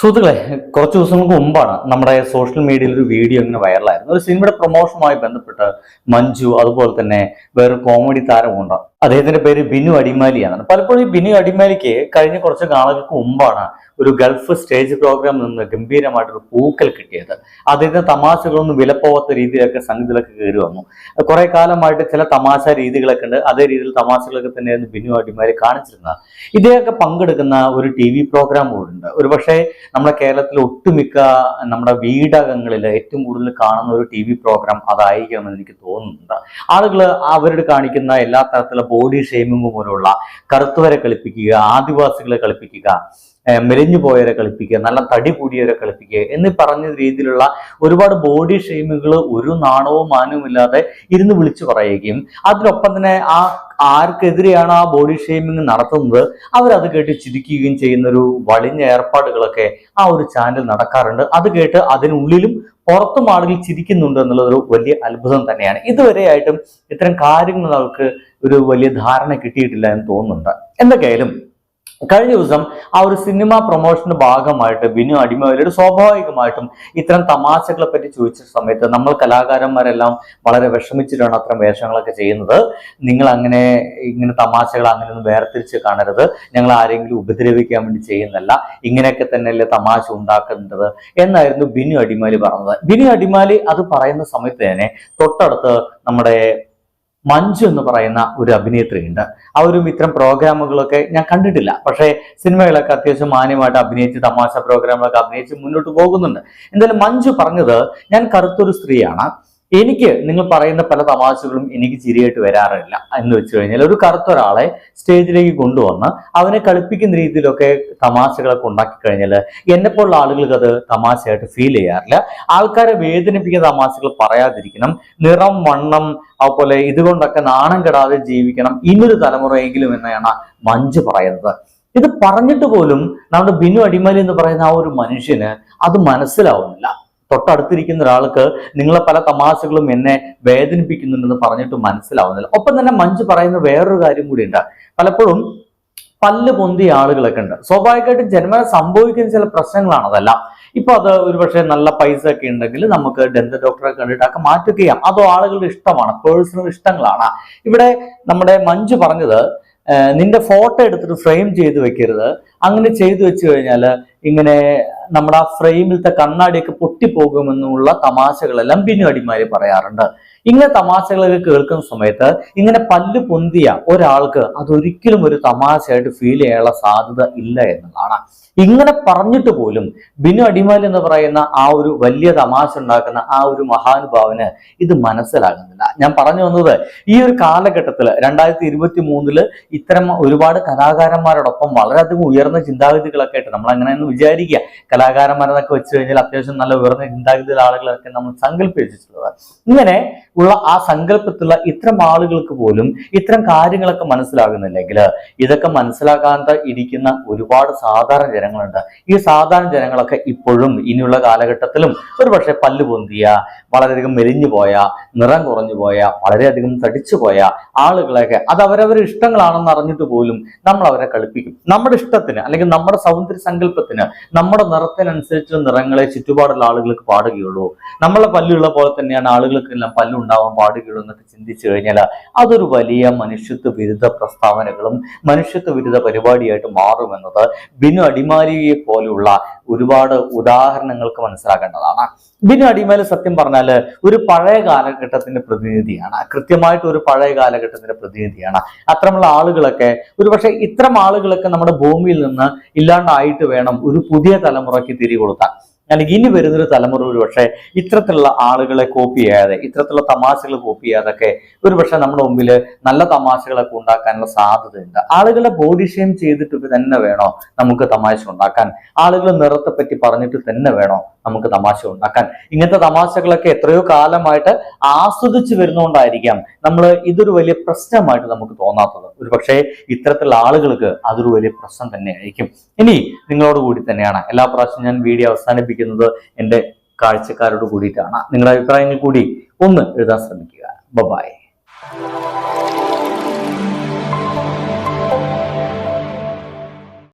സുഹൃത്തുക്കളെ കുറച്ച് ദിവസങ്ങൾക്ക് മുമ്പാണ് നമ്മുടെ സോഷ്യൽ മീഡിയയിൽ ഒരു വീഡിയോ ഇങ്ങനെ വൈറലായിരുന്നു ഒരു സിനിമയുടെ പ്രൊമോഷനുമായി ബന്ധപ്പെട്ട് മഞ്ജു അതുപോലെ തന്നെ വേറെ കോമഡി താരമുണ്ട് അദ്ദേഹത്തിന്റെ പേര് ബിനു അടിമാലിയാണ്. പലപ്പോഴും ഈ ബിനു അടിമാലിക്ക് കഴിഞ്ഞ കുറച്ച് കാലങ്ങൾക്ക് മുമ്പാണ് ഒരു ഗൾഫ് സ്റ്റേജ് പ്രോഗ്രാം നിന്ന് ഗംഭീരമായിട്ടൊരു പൂക്കൽ കിട്ടിയത്. അതിന്റെ തമാശകളൊന്നും വിലപ്പോവാത്ത രീതിയിലൊക്കെ സംഗീതത്തിലൊക്കെ കയറി വന്നു. കുറെ കാലമായിട്ട് ചില തമാശ രീതികളൊക്കെ ഉണ്ട്. അതേ രീതിയിൽ തമാശകളൊക്കെ തന്നെയായിരുന്നു ബിനു അടിമാരെ കാണിച്ചിരുന്നത്. ഇദ്ദേഹമൊക്കെ പങ്കെടുക്കുന്ന ഒരു ടി വി പ്രോഗ്രാം ഉണ്ട്. ഒരു പക്ഷേ നമ്മുടെ കേരളത്തിലെ ഒട്ടുമിക്ക നമ്മുടെ വീടകങ്ങളിൽ ഏറ്റവും കൂടുതൽ കാണുന്ന ഒരു ടി വി പ്രോഗ്രാം അതായിരിക്കുമെന്ന് എനിക്ക് തോന്നുന്നുണ്ട്. ആളുകൾ അവരോട് കാണിക്കുന്ന എല്ലാ തരത്തിലുള്ള ബോഡി ഷെയ്മിങ് പോലുള്ള കറുത്തവരെ കളിപ്പിക്കുക ആദിവാസികളെ കളിപ്പിക്കുക മെലിഞ്ഞു പോയവരെ കളിപ്പിക്കുക നല്ല തടി കൂടിയവരെ കളിപ്പിക്കുക എന്ന് പറഞ്ഞ രീതിയിലുള്ള ഒരുപാട് ബോഡി ഷെയിമുകൾ ഒരു നാണവും മാനവും ഇല്ലാതെ ഇരുന്ന് വിളിച്ചു പറയുകയും അതിനൊപ്പം തന്നെ ആ ആർക്കെതിരെയാണ് ആ ബോഡി ഷെയ്മിങ് നടത്തുന്നത് അവരത് കേട്ട് ചിരിക്കുകയും ചെയ്യുന്ന ഒരു വളിഞ്ഞ ഏർപ്പാടുകളൊക്കെ ആ ഒരു ചാനൽ നടക്കാറുണ്ട്. അത് കേട്ട് അതിനുള്ളിലും പുറത്തും ആളുകൾ ചിരിക്കുന്നുണ്ട് എന്നുള്ളത് ഒരു വലിയ അത്ഭുതം തന്നെയാണ്. ഇതുവരെയായിട്ടും ഇത്തരം കാര്യങ്ങൾ അവർക്ക് ഒരു വലിയ ധാരണ കിട്ടിയിട്ടില്ല എന്ന് തോന്നുന്നുണ്ട്. എന്തൊക്കെയായാലും കഴിഞ്ഞ ദിവസം ആ ഒരു സിനിമ പ്രൊമോഷന്റെ ഭാഗമായിട്ട് ബിനു അടിമവലിയുടെ സ്വാഭാവികമായിട്ടും ഇത്തരം തമാശകളെ പറ്റി ചോദിച്ച സമയത്ത് നമ്മൾ കലാകാരന്മാരെല്ലാം വളരെ വിഷമിച്ചിട്ടാണ് അത്തരം വേഷങ്ങളൊക്കെ ചെയ്യുന്നത്. നിങ്ങൾ അങ്ങനെ ഇങ്ങനെ തമാശകൾ അങ്ങനെ ഒന്നും വേർതിരിച്ച് കാണരുത്. ഞങ്ങൾ ആരെങ്കിലും ഉപദ്രവിക്കാൻ വേണ്ടി ചെയ്യുന്നല്ല ഇങ്ങനെയൊക്കെ തന്നെയല്ലേ തമാശ ഉണ്ടാക്കേണ്ടത് എന്നായിരുന്നു ബിനു അടിമാലി പറഞ്ഞത്. ബിനു അടിമാലി അത് പറയുന്ന സമയത്ത് തന്നെ തൊട്ടടുത്ത് നമ്മുടെ മഞ്ജു എന്ന് പറയുന്ന ഒരു അഭിനേത്രിയുണ്ട്. ആ ഒരു ഇത്തരം പ്രോഗ്രാമുകളൊക്കെ ഞാൻ കണ്ടിട്ടില്ല. പക്ഷേ സിനിമകളൊക്കെ അത്യാവശ്യം മാന്യമായിട്ട് അഭിനയിച്ച് തമാശ പ്രോഗ്രാമുകളൊക്കെ അഭിനയിച്ച് മുന്നോട്ട് പോകുന്നുണ്ട്. എന്തായാലും മഞ്ജു പറഞ്ഞത് ഞാൻ കറുത്തൊരു സ്ത്രീയാണ്. എനിക്ക് നിങ്ങൾ പറയുന്ന പല തമാശകളും എനിക്ക് ചിരിയായിട്ട് വരാറില്ല എന്ന് വെച്ചു കഴിഞ്ഞാൽ ഒരു കറുത്ത ഒരാളെ സ്റ്റേജിലേക്ക് കൊണ്ടുവന്ന് അവനെ കളിപ്പിക്കുന്ന രീതിയിലൊക്കെ തമാശകളൊക്കെ ഉണ്ടാക്കി കഴിഞ്ഞാൽ എന്നെപ്പോലുള്ള ആളുകൾക്ക് അത് തമാശയായിട്ട് ഫീൽ ചെയ്യാറില്ല. ആൾക്കാരെ വേദനിപ്പിക്കുന്ന തമാശകൾ പറയാതിരിക്കണം. നിറം വണ്ണം അതുപോലെ ഇതുകൊണ്ടൊക്കെ നാണം കെടാതെ ജീവിക്കണം. ഇന്നൊരു തലമുറയെങ്കിലും എന്നാണ് മഞ്ജു പറയുന്നത്. ഇത് പറഞ്ഞിട്ട് പോലും നമ്മുടെ ബിനു അടിമലി എന്ന് പറയുന്ന ആ ഒരു മനുഷ്യന് അത് മനസ്സിലാവുന്നില്ല. തൊട്ടടുത്തിരിക്കുന്ന ഒരാൾക്ക് നിങ്ങളെ പല തമാശകളും എന്നെ വേദനിപ്പിക്കുന്നുണ്ടെന്ന് പറഞ്ഞിട്ട് മനസ്സിലാവുന്നില്ല. ഒപ്പം തന്നെ മഞ്ജു പറയുന്ന വേറൊരു കാര്യം കൂടിയുണ്ട്. പലപ്പോഴും പല്ല് പൊന്തിയ ആളുകളൊക്കെ ഉണ്ട്. സ്വാഭാവികമായിട്ടും ജന്മന സംഭവിക്കുന്ന ചില പ്രശ്നങ്ങളാണ് അതല്ല. ഇപ്പൊ അത് ഒരുപക്ഷെ നല്ല പൈസ ഒക്കെ ഉണ്ടെങ്കിൽ നമുക്ക് ഡെന്റൽ ഡോക്ടറെ കണ്ടിട്ടൊക്കെ മാറ്റുക ചെയ്യാം. അതോ ആളുകളുടെ ഇഷ്ടമാണ് പേഴ്സണൽ ഇഷ്ടങ്ങളാണ്. ഇവിടെ നമ്മുടെ മഞ്ജു പറഞ്ഞത് നിന്റെ ഫോട്ടോ എടുത്തിട്ട് ഫ്രെയിം ചെയ്ത് വെക്കരുത്. അങ്ങനെ ചെയ്തു വെച്ച് കഴിഞ്ഞാൽ ഇങ്ങനെ നമ്മുടെ ആ ഫ്രെയിമിലത്തെ കണ്ണാടിയൊക്കെ പൊട്ടിപ്പോകുമെന്നുള്ള തമാശകളെല്ലാം ബിനു അടിമാരി പറയാറുണ്ട്. ഇങ്ങനെ തമാശകളൊക്കെ കേൾക്കുന്ന സമയത്ത് ഇങ്ങനെ പല്ല് പൊന്തിയ ഒരാൾക്ക് അതൊരിക്കലും ഒരു തമാശയായിട്ട് ഫീൽ ചെയ്യാനുള്ള സാധ്യത ഇല്ല എന്നുള്ളതാണ്. ഇങ്ങനെ പറഞ്ഞിട്ട് പോലും ബിനു അടിമാൽ എന്ന് പറയുന്ന ആ ഒരു വലിയ തമാശ ഉണ്ടാക്കുന്ന ആ ഒരു മഹാനുഭാവന് ഇത് മനസ്സിലാകുന്നില്ല. ഞാൻ പറഞ്ഞു വന്നത് ഈ ഒരു കാലഘട്ടത്തിൽ രണ്ടായിരത്തി ഇരുപത്തി മൂന്നിൽ ഇത്തരം ഒരുപാട് കലാകാരന്മാരോടൊപ്പം വളരെയധികം ഉയർന്ന ചിന്താഗതികളൊക്കെ ആയിട്ട് നമ്മൾ അങ്ങനെ ഒന്ന് വിചാരിക്കുക. കലാകാരന്മാരെന്നൊക്കെ വെച്ച് കഴിഞ്ഞാൽ അത്യാവശ്യം നല്ല ഉയർന്ന ചിന്താഗതിയിലുള്ള ആളുകളൊക്കെ നമ്മൾ സങ്കല്പിച്ചിട്ടുള്ളത് ഇങ്ങനെ ഉള്ള ആ സങ്കല്പത്തിലുള്ള ഇത്തരം ആളുകൾക്ക് പോലും ഇത്തരം കാര്യങ്ങളൊക്കെ മനസ്സിലാകുന്നില്ലെങ്കിൽ ഇതൊക്കെ മനസ്സിലാക്കാതെ ഇരിക്കുന്ന ഒരുപാട് സാധാരണ ജനങ്ങളുണ്ട്. ഈ സാധാരണ ജനങ്ങളൊക്കെ ഇപ്പോഴും ഇനിയുള്ള കാലഘട്ടത്തിലും ഒരുപക്ഷെ പല്ല് പൊന്തിയ വളരെയധികം മെലിഞ്ഞു പോയ നിറം കുറഞ്ഞു പോയ വളരെയധികം തടിച്ചു പോയ ആളുകളെയൊക്കെ അത് അവരവരുടെ ഇഷ്ടങ്ങളാണെന്ന് അറിഞ്ഞിട്ട് പോലും നമ്മൾ അവരെ കളിപ്പിക്കും. നമ്മുടെ ഇഷ്ടത്തിന് അല്ലെങ്കിൽ നമ്മുടെ സൗന്ദര്യ സങ്കല്പത്തിന് നമ്മുടെ നിറത്തിനനുസരിച്ചുള്ള നിറങ്ങളെ ചുറ്റുപാടുള്ള ആളുകൾക്ക് പാടുകയുള്ളൂ. നമ്മളെ പല്ലുള്ള പോലെ തന്നെയാണ് ആളുകൾക്കെല്ലാം പല്ലുണ്ടാവാൻ പാടുകയുള്ളൂ എന്നൊക്കെ ചിന്തിച്ചു കഴിഞ്ഞാൽ അതൊരു വലിയ മനുഷ്യത്വ വിരുദ്ധ പ്രസ്താവനകളും മനുഷ്യത്വ വിരുദ്ധ പരിപാടിയായിട്ട് മാറുമെന്നത് ബിനു അടിമാലിയെ പോലുള്ള ഒരുപാട് ഉദാഹരണങ്ങൾക്ക് മനസ്സിലാക്കേണ്ടതാണ്. ബിനു അടിമാലി സത്യം പറഞ്ഞാൽ ഒരു പഴയ കാലഘട്ടത്തിന്റെ പ്രതിനിധിയാണ്. കൃത്യമായിട്ട് ഒരു പഴയ കാലഘട്ടത്തിന്റെ പ്രതിനിധിയാണ്. അത്തരമുള്ള ആളുകളൊക്കെ ഒരുപക്ഷെ ഇത്തരം ആളുകളൊക്കെ നമ്മുടെ ഭൂമിയിൽ നിന്ന് ഇല്ലാണ്ടായിട്ട് വേണം ഒരു പുതിയ തലമുറയ്ക്ക് തിരികൊളുത്താൻ അല്ലെങ്കിൽ ഇനി വരുന്നൊരു തലമുറ ഒരു പക്ഷേ ഇത്തരത്തിലുള്ള ആളുകളെ കോപ്പി ചെയ്യാതെ ഇത്തരത്തിലുള്ള തമാശകൾ കോപ്പി ചെയ്യാതൊക്കെ ഒരു പക്ഷേ നമ്മുടെ മുമ്പിൽ നല്ല തമാശകളൊക്കെ ഉണ്ടാക്കാനുള്ള സാധ്യതയുണ്ട്. ആളുകളെ ബോഡി ഷെയിം ചെയ്തിട്ട് തന്നെ വേണോ നമുക്ക് തമാശ ഉണ്ടാക്കാൻ? ആളുകളെ നിറത്തെ പറ്റി പറഞ്ഞിട്ട് തന്നെ വേണോ? നമുക്ക് തമാശ ഉണ്ടാക്കാൻ. ഇങ്ങനത്തെ തമാശകളൊക്കെ എത്രയോ കാലമായിട്ട് ആസ്വദിച്ചു വരുന്നതുകൊണ്ടായിരിക്കാം നമ്മൾ ഇതൊരു വലിയ പ്രശ്നമായിട്ട് നമുക്ക് തോന്നാത്തത്. ഒരു പക്ഷേ ഇത്തരത്തിലുള്ള ആളുകൾക്ക് അതൊരു വലിയ പ്രശ്നം തന്നെ ആയിരിക്കും ഇനി നിങ്ങളോട് കൂടി തന്നെയാണ്. എല്ലാ പ്രാവശ്യവും ഞാൻ വീഡിയോ അവസാനിപ്പിക്കുന്നത് എന്റെ കാഴ്ചക്കാരോട് കൂടിയിട്ടാണ്. നിങ്ങളുടെ അഭിപ്രായങ്ങൾ കൂടി ഒന്ന് എഴുതാൻ ശ്രമിക്കുക. ബബായ്